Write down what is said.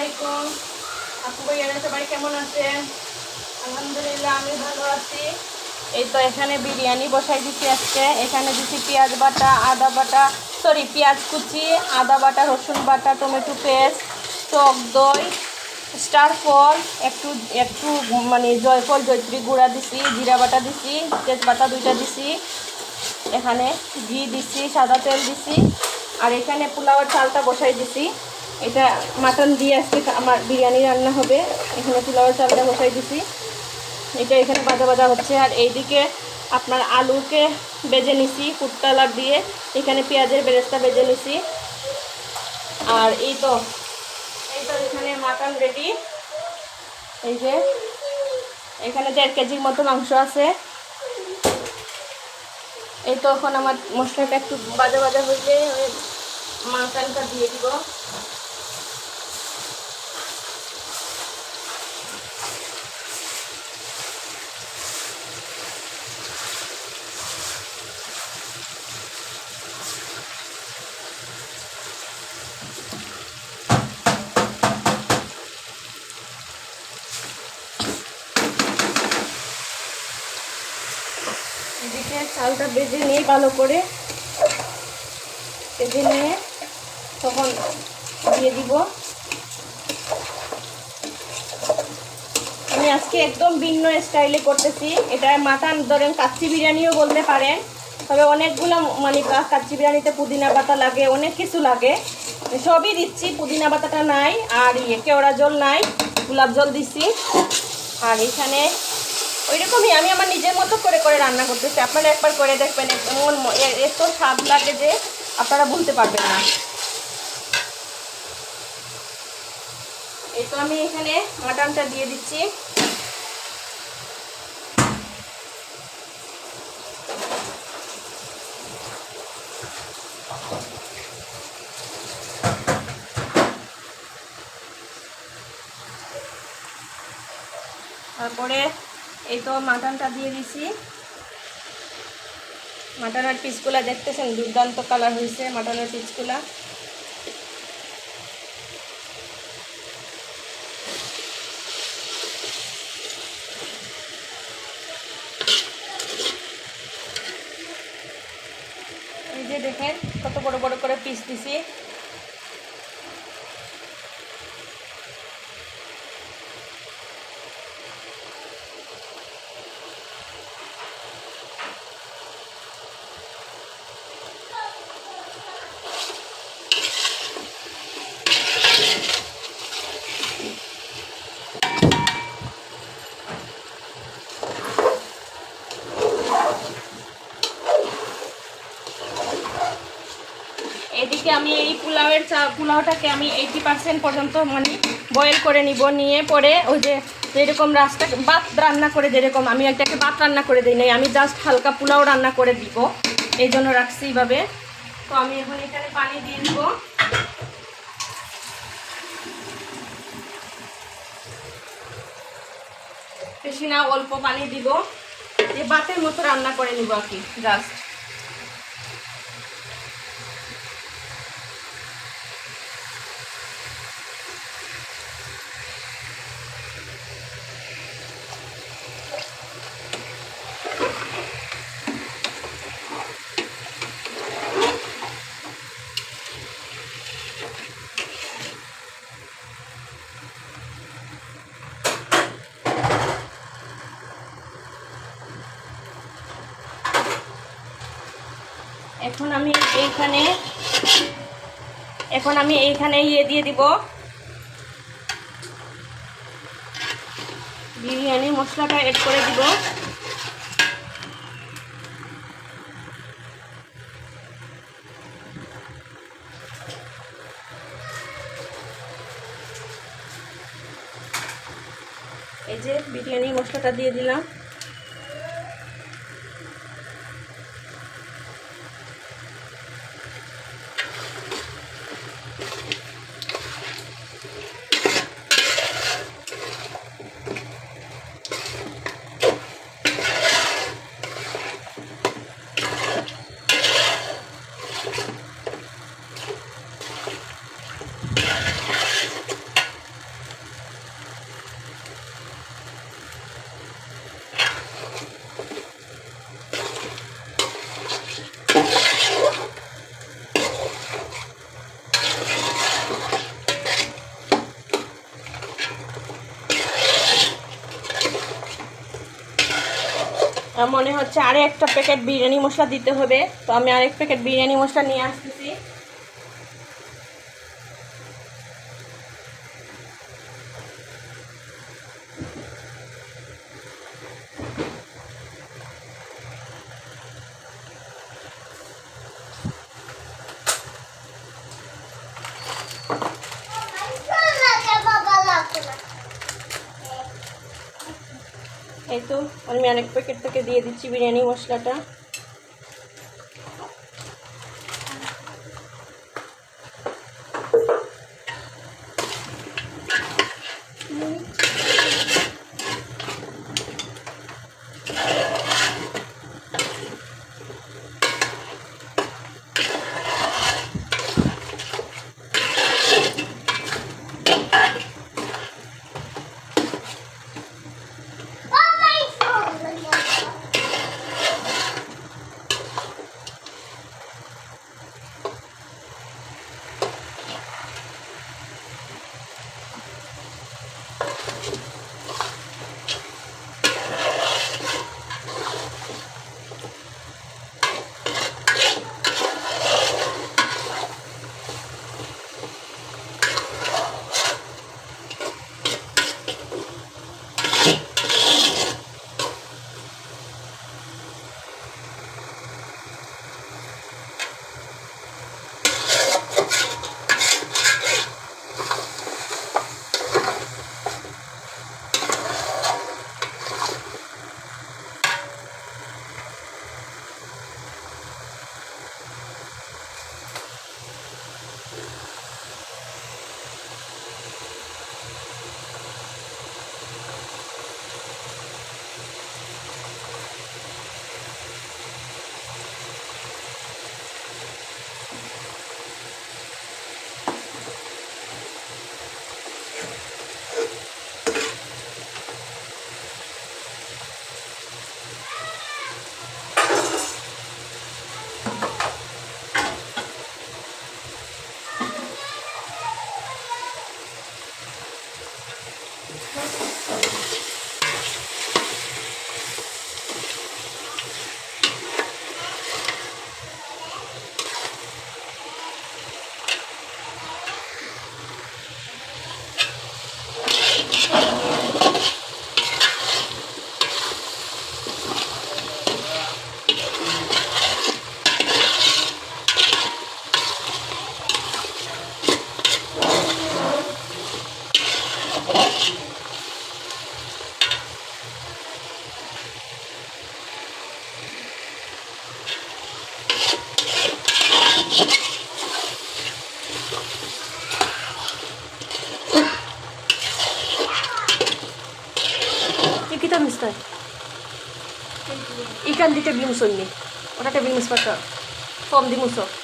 আলাইকুম। আপু ভাইয়ারা সবাই কেমন আছেন? আলহামদুলিল্লাহ, আমি ভালো আছি। এই তো এখানে বিরিয়ানি বসাই দিচ্ছি আজকে। এখানে দিচ্ছি পেঁয়াজ বাটা, আদা বাটা সরি পেঁয়াজ কুচি, আদা বাটা, রসুন বাটা, টমেটো পেস্ট, টক দই, স্টার ফল, একটু একটু মানে জয়ফল জয়ত্রী গুঁড়া দিছি, জিরা বাটা দিছি, তেজপাতা দুইটা দিছি। এখানে ঘি দিছি, সাদা তেল দিছি। আর এখানে পোলাওয়ের চালটা বসাই দিছি। এটা মাটন দিয়ে আজকে আমার বিরিয়ানি রান্না হবে। এখানে পোলাওয়ের চালটা বসাই দিছি। এটা এখানে বাজা বাজা হচ্ছে। আর এইদিকে আপনার আলুকে বেজে নিছি কালার দিয়ে। এখানে পেঁয়াজের বেরেস্তা বেজে নিছি। আর এই তো এই তো এখানে মাটন রেডি এই যে, এখানে দেড় কেজির মতো মাংস আছে। এই তো এখন আমার মশলাটা একটু বাজা বাজা হইলে মাটনটা দিয়ে দিব। চালটা বেজে নিয়ে ভালো করে বেজে নিয়ে তখন দিয়ে দিব। আমি আজকে একদম ভিন্ন স্টাইলে করতেছি। এটা মাটন ধরেন কাচ্চি বিরিয়ানিও বলতে পারেন। তবে অনেকগুলো মানে কাচ্চি বিরিয়ানিতে পুদিনা পাতা লাগে, অনেক কিছু লাগে। সবই দিচ্ছি, পুদিনা পাতাটা নাই, আর ইয়ে কেওড়া জল নাই, গোলাপ জল দিচ্ছি আর এখানে ওইরকমই আমি আমার নিজের মতো করে করে রান্না করতেছি। আপনারা একবার করে দেখবেন এমন এত স্বাদ লাগে যে আপনারা বলতে পারবেন না। এই তো আমি এখানে মাটনটা দিয়ে দিচ্ছি। তারপরে এই তো মাটনটা দিয়ে দিছি। মাটনের পিসগুলা দেখতেছেন, দুর্দান্ত কালার হয়েছে মাটনের পিসগুলা। দেখেন, কত বড় বড় করে পিস দিছি এদিকে আমি এই পোলাওয়ের চা পোলাওটাকে আমি এইটি পার্সেন্ট পর্যন্ত মানে বয়েল করে নিব, নিয়ে পরে ওই যে যেরকম রাস্তা, ভাত রান্না করে যেরকম, আমি একটাকে ভাত রান্না করে দিই নাই, আমি জাস্ট হালকা পোলাও রান্না করে দিব। এই জন্য রাখছি এইভাবে। তো আমি এখন এখানে পানি দিয়ে দিব। বেশি না, অল্প পানি দিব। যে ভাতের মতো রান্না করে নিব আর কি জাস্ট এখন আমি এইখানে, এখন আমি এইখানে ইয়ে দিয়ে দিব। বিরিয়ানি মশলাটা এড করে দিব। এই যে বিরিয়ানি মশলাটা দিয়ে দিলাম। মনে হচ্ছে আরে একটা প্যাকেট বিরিয়ানি মশলা দিতে হবে। তো আমি আরেক প্যাকেট বিরিয়ানি মশলা নিয়ে আসতেছি। এই তো আমি আরেক প্যাকেট থেকে দিয়ে দিচ্ছি বিরিয়ানি মশলাটা। Kita, mister. Ikan di tebing musuh ni Orang tebing musuh patah. Form di musuh.